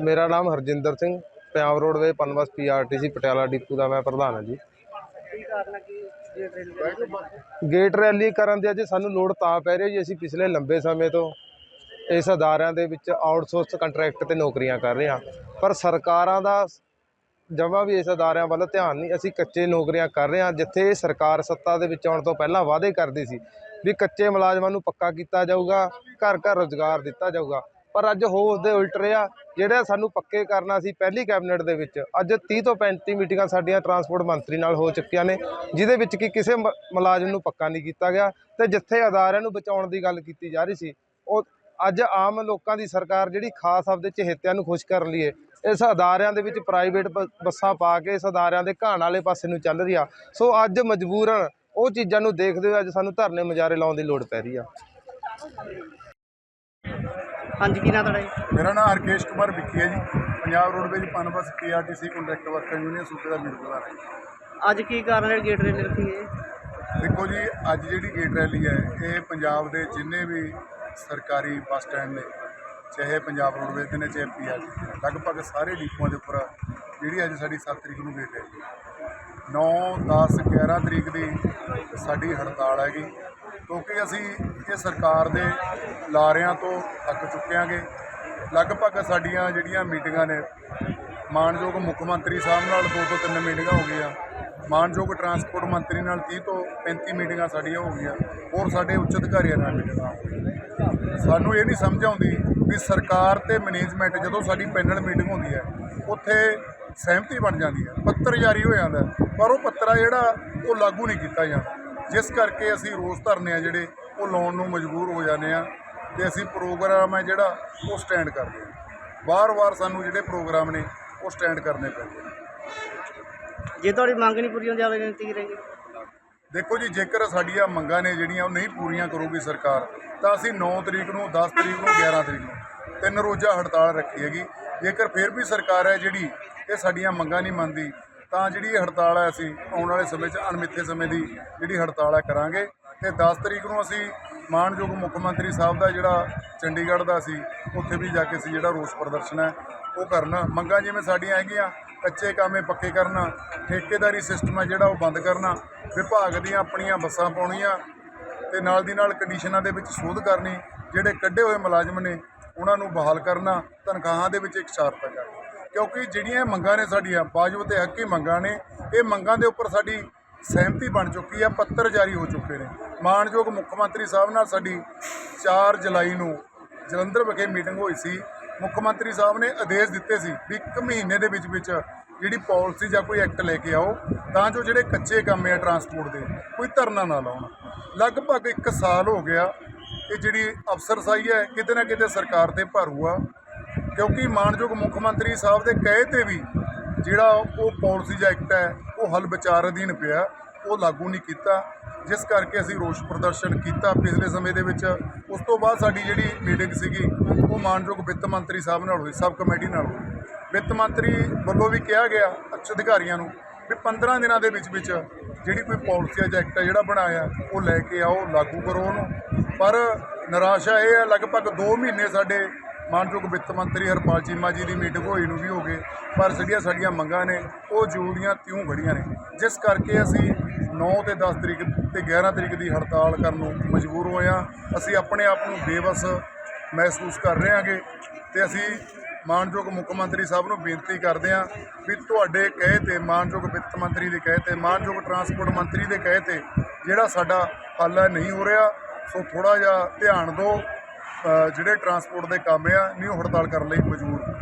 ਮੇਰਾ ਨਾਮ Harjinder Singh Punjab roadway Punbus PRTC Patiala depot ਦਾ ਮੈਂ ਪ੍ਰਧਾਨ ਹਾਂ ਜੀ। ਗੇਟ ਰੈਲੀ ਕਰਨ ਦੇ ਅੱਜ ਸਾਨੂੰ ਲੋੜ ਤਾਂ ਪੈ ਰਹੀ ਜੀ ਅਸੀਂ ਪਿਛਲੇ ਲੰਬੇ ਸਮੇਂ ਤੋਂ ਇਸ ਅਦਾਰਿਆਂ ਦੇ ਵਿੱਚ ਆਊਟਸੋਰਸ ਕੰਟਰੈਕਟ ਤੇ ਨੌਕਰੀਆਂ ਕਰ ਰਹੇ ਹਾਂ। ਪਰ ਸਰਕਾਰਾਂ ਦਾ ਜਮਾਂ ਵੀ ਇਸ ਅਦਾਰਿਆਂ ਵੱਲ ਧਿਆਨ ਨਹੀਂ, ਅਸੀਂ ਕੱਚੇ ਨੌਕਰੀਆਂ ਕਰ ਰਹੇ ਹਾਂ, ਜਿੱਥੇ ਸਰਕਾਰ ਸੱਤਾ ਦੇ ਵਿੱਚ ਆਉਣ ਤੋਂ ਪਹਿਲਾਂ ਵਾਅਦੇ ਕਰਦੀ ਸੀ ਵੀ ਕੱਚੇ ਮੁਲਾਜ਼ਮਾਂ ਨੂੰ ਪੱਕਾ ਕੀਤਾ ਜਾਊਗਾ, ਘਰ ਘਰ ਰੋਜ਼ਗਾਰ ਦਿੱਤਾ ਜਾਊਗਾ। ਪਰ ਅੱਜ ਹੋ ਉਸਦੇ ਉਲਟ ਰਿਹਾ, ਜਿਹੜਾ ਸਾਨੂੰ ਪੱਕੇ ਕਰਨਾ ਸੀ ਪਹਿਲੀ ਕੈਬਨਿਟ ਦੇ ਵਿੱਚ, ਅੱਜ 30 ਤੋਂ 35 ਮੀਟਿੰਗਾਂ ਸਾਡੀਆਂ ਟਰਾਂਸਪੋਰਟ ਮੰਤਰੀ ਨਾਲ ਹੋ ਚੁੱਕੀਆਂ ਨੇ, ਜਿਹਦੇ ਵਿੱਚ ਕਿ ਕਿਸੇ ਮ- ਮੁਲਾਜ਼ਮ ਨੂੰ ਪੱਕਾ ਨਹੀਂ ਕੀਤਾ ਗਿਆ ਤੇ ਜਿੱਥੇ ਅਦਾਰਿਆਂ ਨੂੰ ਬਚਾਉਣ ਦੀ ਗੱਲ ਕੀਤੀ ਜਾ ਰਹੀ ਸੀ, ਉਹ ਅੱਜ ਆਮ ਲੋਕਾਂ ਦੀ ਸਰਕਾਰ ਜਿਹੜੀ ਖਾਸ ਆਪਦੇ ਚਹੇਤਿਆਂ ਨੂੰ ਖੁਸ਼ ਕਰਨ ਲਈ ਇਸ ਅਦਾਰਿਆਂ ਦੇ ਵਿੱਚ ਪ੍ਰਾਈਵੇਟ ਬੱਸਾਂ ਪਾ ਕੇ ਇਸ ਅਦਾਰਿਆਂ ਦੇ ਘਾਣ ਵਾਲੇ ਪਾਸੇ ਨੂੰ ਚੱਲ ਰਹੀ ਆ। ਸੋ ਅੱਜ ਮਜਬੂਰਨ ਉਹ ਚੀਜ਼ਾਂ ਨੂੰ ਦੇਖਦੇ ਹੋਏ ਅੱਜ ਸਾਨੂੰ ਧਰਨੇ ਮੁਜ਼ਾਹਰੇ ਲਾਉਣ ਦੀ ਲੋੜ ਪੈ ਰਹੀ ਆ। ਹਾਂਜੀ ਕੀ ਨਾਮ ਤੁਹਾਡਾ ਜੀ? ਮੇਰਾ ਨਾਮ ਹਰਕੇਸ਼ ਕੁਮਾਰ ਵਿੱਕੀ ਹੈ ji. Punjab roadways Punbus PRTC contract worker union ਸੂਬੇ ਦਾ ਮੀਟਿੰਗਦਾਰ ਹੈ ਅੱਜ ਕੀ ਕਾਰਨ ਹੈ ਗੇਟ ਰੇਲ ਰੱਖੀ ਹੈ ਦੇਖੋ ਜੀ ਅੱਜ ਜਿਹੜੀ ਗੇਟ ਰੈਲੀ ਹੈ ਇਹ ਪੰਜਾਬ ਦੇ ਜਿੰਨੇ ਵੀ ਸਰਕਾਰੀ ਬੱਸ ਸਟੈਂਡ ਨੇ, ਚਾਹੇ ਪੰਜਾਬ ਰੋਡਵੇਜ਼ ਦੇ ਨੇ, ਚਾਹੇ ਪੀਆਰਟੀ ਲਗਭਗ ਸਾਰੇ ਡਿਪੂਆਂ ਦੇ ਉੱਪਰ ਜਿਹੜੀ ਅੱਜ ਸਾਡੀ 7 ਤਰੀਕ ਨੂੰ ਗੇਟ ਹੈ। 9 10 11 ਤਰੀਕ ਦੀ ਸਾਡੀ ਹੜਤਾਲ ਹੈਗੀ, ਕਿਉਂਕਿ ਅਸੀਂ ਇਹ ਸਰਕਾਰ ਦੇ ਲਾਰਿਆਂ ਤੋਂ ਅੱਕ ਚੁੱਕਿਆਂਗੇ ਲਗਭਗ ਸਾਡੀਆਂ ਜਿਹੜੀਆਂ ਮੀਟਿੰਗਾਂ ਨੇ ਮਾਨਯੋਗ ਮੁੱਖ ਮੰਤਰੀ ਸਾਹਿਬ ਨਾਲ ਦੋ ਤੋਂ ਤਿੰਨ ਮੀਟਿੰਗਾਂ ਹੋ ਗਈਆਂ। ਮਾਨਯੋਗ ਟਰਾਂਸਪੋਰਟ ਮੰਤਰੀ ਨਾਲ 30 ਤੋਂ 35 ਮੀਟਿੰਗਾਂ ਸਾਡੀਆਂ ਹੋ ਗਈਆਂ। ਹੋਰ ਸਾਡੇ ਉੱਚ ਅਧਿਕਾਰੀਆਂ ਨਾਲ ਮੀਟਿੰਗਾਂ ਹੋ ਗਈਆਂ। ਸਾਨੂੰ ਇਹ ਨਹੀਂ ਸਮਝ ਆਉਂਦੀ ਵੀ ਸਰਕਾਰ ਤੇ ਮੈਨੇਜਮੈਂਟ ਜਦੋਂ ਸਾਡੀ ਪੈਨਲ ਮੀਟਿੰਗ ਹੁੰਦੀ ਹੈ, ਉੱਥੇ ਸਹਿਮਤੀ ਬਣ ਜਾਂਦੀ ਹੈ। ਪੱਤਰ ਜਾਰੀ ਹੋ ਜਾਂਦਾ ਪਰ ਉਹ ਪੱਤਰ ਆ ਜਿਹੜਾ, ਉਹ ਲਾਗੂ ਨਹੀਂ ਕੀਤਾ ਜਾਂਦਾ। ਜਿਸ ਕਰਕੇ ਅਸੀਂ ਰੋਸ ਧਰਨੇ ਆ ਜਿਹੜੇ, ਉਹ ਲਾਉਣ ਨੂੰ ਮਜਬੂਰ ਹੋ ਜਾਂਦੇ ਆ ਤੇ ਅਸੀਂ ਪ੍ਰੋਗਰਾਮ ਹੈ ਜਿਹੜਾ, ਉਹ ਸਟੈਂਡ ਕਰਦੇ ਹਾਂ ਵਾਰ-ਵਾਰ ਸਾਨੂੰ ਜਿਹੜੇ ਪ੍ਰੋਗਰਾਮ ਨੇ ਉਹ ਸਟੈਂਡ ਕਰਨੇ ਪੈਂਦੇ ਨੇ। ਜੇ ਤੁਹਾਡੀ ਮੰਗ ਨਹੀਂ ਪੂਰੀ ਹੁੰਦੀ ਅਗਲੇ ਦਿਨ ਕੀ ਰਹੇਗੀ? ਦੇਖੋ ਜੀ ਜੇਕਰ ਸਾਡੀਆਂ ਮੰਗਾਂ ਨੇ ਜਿਹੜੀਆਂ ਉਹ ਨਹੀਂ ਪੂਰੀਆਂ ਕਰੂਗੀ ਸਰਕਾਰ ਤਾਂ ਅਸੀਂ 9 ਤਰੀਕ ਨੂੰ 10 ਤਰੀਕ ਨੂੰ 11 ਤਰੀਕ ਨੂੰ ਤਿੰਨ ਰੋਜ਼ਾ ਹੜਤਾਲ ਰੱਖੀ ਹੈਗੀ। ਜੇਕਰ ਫਿਰ ਵੀ ਸਰਕਾਰ ਹੈ ਜਿਹੜੀ ਇਹ ਸਾਡੀਆਂ ਮੰਗਾਂ ਨਹੀਂ ਮੰਨਦੀ ਤਾਂ ਜਿਹੜੀ ਇਹ ਹੜਤਾਲ ਹੈ ਅਸੀਂ ਆਉਣ ਵਾਲੇ ਸਮੇਂ 'ਚ ਅਣਮਿੱਥੇ ਸਮੇਂ ਦੀ ਜਿਹੜੀ ਹੜਤਾਲ ਹੈ ਕਰਾਂਗੇ। ਤੇ 10 ਤਰੀਕ ਨੂੰ ਅਸੀਂ ਮਾਨਯੋਗ ਮੁੱਖ ਮੰਤਰੀ ਸਾਹਿਬ ਦਾ ਜਿਹੜਾ ਚੰਡੀਗੜ੍ਹ ਦਾ ਸੀ ਉੱਥੇ ਵੀ ਜਾ ਕੇ ਅਸੀਂ ਜਿਹੜਾ ਰੋਸ ਪ੍ਰਦਰਸ਼ਨ ਹੈ ਉਹ ਕਰਨਾ। ਮੰਗਾਂ ਜਿਵੇਂ ਸਾਡੀਆਂ ਹੈਗੀਆਂ, ਕੱਚੇ ਕਾਮੇ ਪੱਕੇ ਕਰਨਾ, ਠੇਕੇਦਾਰੀ ਸਿਸਟਮ ਹੈ ਜਿਹੜਾ ਉਹ ਬੰਦ ਕਰਨਾ, ਵਿਭਾਗ ਦੀਆਂ ਆਪਣੀਆਂ ਬੱਸਾਂ ਪਾਉਣੀਆਂ, ਤੇ ਨਾਲ ਦੀ ਨਾਲ ਕੰਡੀਸ਼ਨਾਂ ਦੇ ਵਿੱਚ ਸੋਧ ਕਰਨੀ, ਜਿਹੜੇ ਕੱਢੇ ਹੋਏ ਮੁਲਾਜ਼ਮ ਨੇ, ਉਹਨਾਂ ਨੂੰ ਬਹਾਲ ਕਰਨਾ, ਤਨਖਾਹਾਂ ਦੇ ਵਿੱਚ ਇੱਕ ਸ਼ਾਰਤਾ ਕਰਨੀ। ਕਿਉਂਕਿ ਜਿਹੜੀਆਂ ਮੰਗਾਂ ਨੇ ਸਾਡੀਆਂ ਵਾਜਬ ਤੇ ਹੱਕੀ ਮੰਗਾਂ ਨੇ, ਇਹ ਮੰਗਾਂ ਦੇ ਉੱਪਰ ਸਾਡੀ ਸਹਿਮਤੀ ਬਣ ਚੁੱਕੀ ਆ, ਪੱਤਰ ਜਾਰੀ ਹੋ ਚੁੱਕੇ ਨੇ। ਮਾਨਯੋਗ ਮੁੱਖ ਮੰਤਰੀ ਸਾਹਿਬ ਨਾਲ ਸਾਡੀ 4 ਜੁਲਾਈ ਨੂੰ ਜਲੰਧਰ ਵਿਖੇ ਮੀਟਿੰਗ ਹੋਈ ਸੀ। ਮੁੱਖ ਮੰਤਰੀ ਸਾਹਿਬ ਨੇ ਆਦੇਸ਼ ਦਿੱਤੇ ਸੀ ਵੀ ਇੱਕ ਮਹੀਨੇ ਦੇ ਵਿੱਚ ਵਿੱਚ ਜਿਹੜੀ ਪਾਲਿਸੀ ਜਾਂ ਕੋਈ ਐਕਟ ਲੈ ਕੇ ਆਓ, ਤਾਂ ਜੋ ਜਿਹੜੇ ਕੱਚੇ ਕੰਮ ਆ ਟਰਾਂਸਪੋਰਟ ਦੇ, ਕੋਈ ਧਰਨਾ ਨਾ ਲਾਉਣ। ਲਗਭਗ 1 ਸਾਲ ਹੋ ਗਿਆ ਇਹ ਜਿਹੜੀ ਅਫਸਰਸ਼ਾਹੀ ਹੈ, ਕਿਤੇ ਨਾ ਕਿਤੇ ਸਰਕਾਰ ਤੇ ਭਾਰੂ ਆ। ਕਿਉਂਕਿ ਮਾਨਯੋਗ ਮੁੱਖ ਮੰਤਰੀ ਸਾਹਿਬ ਦੇ ਕਹੇ ਤੇ ਵੀ ਜਿਹੜਾ ਉਹ ਪਾਲਿਸੀ ਜਾਂ ਐਕਟ ਹੈ, ਉਹ ਹੱਲ ਵਿਚਾਰ ਅਧੀਨ ਪਿਆ, ਉਹ ਲਾਗੂ ਨਹੀਂ ਕੀਤਾ। ਜਿਸ ਕਰਕੇ ਅਸੀਂ ਰੋਸ ਪ੍ਰਦਰਸ਼ਨ ਕੀਤਾ ਪਿਛਲੇ ਸਮੇਂ ਦੇ ਵਿੱਚ, ਉਸ ਤੋਂ ਬਾਅਦ ਸਾਡੀ ਜਿਹੜੀ ਮੀਟਿੰਗ ਸੀਗੀ, ਉਹ ਮਾਨਯੋਗ ਵਿੱਤ ਮੰਤਰੀ ਸਾਹਿਬ ਨਾਲ ਹੋਈ, ਸਬ ਕਮੇਟੀ ਨਾਲ ਹੋਈ। ਵਿੱਤ ਮੰਤਰੀ ਵੱਲੋਂ ਵੀ ਕਿਹਾ ਗਿਆ ਉੱਚ ਅਧਿਕਾਰੀਆਂ ਨੂੰ, ਵੀ 15 ਦਿਨਾਂ ਦੇ ਵਿੱਚ ਵਿੱਚ ਜਿਹੜੀ ਕੋਈ ਪਾਲਿਸੀ ਜਾਂ ਐਕਟ ਆ ਜਿਹੜਾ ਬਣਾਇਆ, ਉਹ ਲੈ ਕੇ ਆਓ, ਲਾਗੂ ਕਰੋ ਉਹਨੂੰ। ਪਰ ਨਿਰਾਸ਼ਾ ਇਹ ਹੈ, ਲਗਭਗ 2 ਮਹੀਨੇ ਸਾਡੇ ਮਾਨਯੋਗ ਵਿੱਤ ਮੰਤਰੀ ਹਰਪਾਲ ਚੀਮਾ ਜੀ ਦੀ ਮੀਟਿੰਗ ਹੋਈ ਨੂੰ ਵੀ ਹੋ ਗਏ, ਪਰ ਜਿਹੜੀਆਂ ਸਾਡੀਆਂ ਮੰਗਾਂ ਨੇ, ਉਹ ਜੂਦੀਆਂ ਤਿਉਂ ਖੜੀਆਂ ਨੇ। ਜਿਸ ਕਰਕੇ ਅਸੀਂ 9 ਤੇ 10 ਤਰੀਕ ਤੇ 11 ਤਰੀਕ ਦੀ ਹੜਤਾਲ ਕਰਨ ਨੂੰ ਮਜਬੂਰ ਹੋਏ ਹਾਂ। ਅਸੀਂ ਆਪਣੇ ਆਪ ਨੂੰ ਬੇਵਸ ਮਹਿਸੂਸ ਕਰ ਰਹੇ ਹਾਂਗੇ ਤੇ ਅਸੀਂ ਮਾਨਯੋਗ ਮੁੱਖ ਮੰਤਰੀ ਸਾਹਿਬ ਨੂੰ ਬੇਨਤੀ ਕਰਦੇ ਹਾਂ ਵੀ ਤੁਹਾਡੇ ਕਹੇ ਤੇ, ਮਾਨਯੋਗ ਵਿੱਤ ਮੰਤਰੀ ਦੇ ਕਹੇ ਤੇ, ਮਾਨਯੋਗ ਟਰਾਂਸਪੋਰਟ ਮੰਤਰੀ ਦੇ ਕਹੇ ਤੇ ਜਿਹੜਾ ਸਾਡਾ ਹੱਲ ਹੈ ਨਹੀਂ ਹੋ ਰਿਹਾ, ਸੋ ਥੋੜਾ ਜਿਹਾ ਧਿਆਨ ਦਿਓ ਜਿਹੜੇ ਟਰਾਂਸਪੋਰਟ ਦੇ ਕੰਮ ਆ ਨਿਊ ਹੜਤਾਲ ਕਰਨ ਲਈ ਮਜਬੂਰ।